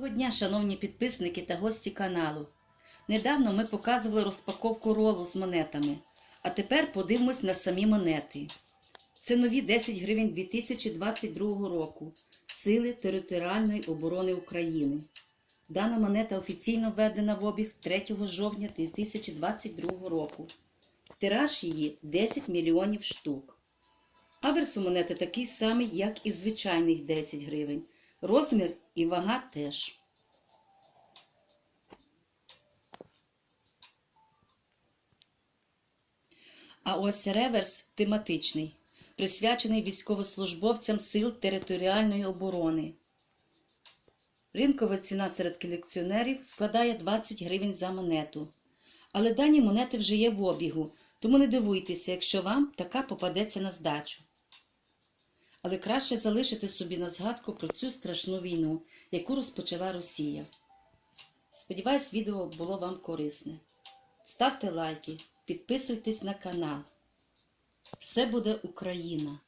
Доброго дня, шановні підписники та гості каналу. Недавно ми показували розпаковку ролу з монетами, а тепер подивимось на самі монети. Це нові 10 гривень 2022 року Сили територіальної оборони України. Дана монета офіційно введена в обіг 3 жовтня 2022 року. Тираж її 10 мільйонів штук. Аверс у монети такий самий, як і в звичайних 10 гривень. Розмір і вага теж. А ось реверс тематичний, присвячений військовослужбовцям Сил територіальної оборони. Ринкова ціна серед колекціонерів складає 20 гривень за монету. Але дані монети вже є в обігу, тому не дивуйтеся, якщо вам така попадеться на здачу. Але краще залишити собі на згадку про цю страшну війну, яку розпочала Росія. Сподіваюсь, відео було вам корисне. Ставте лайки, підписуйтесь на канал. Все буде Україна!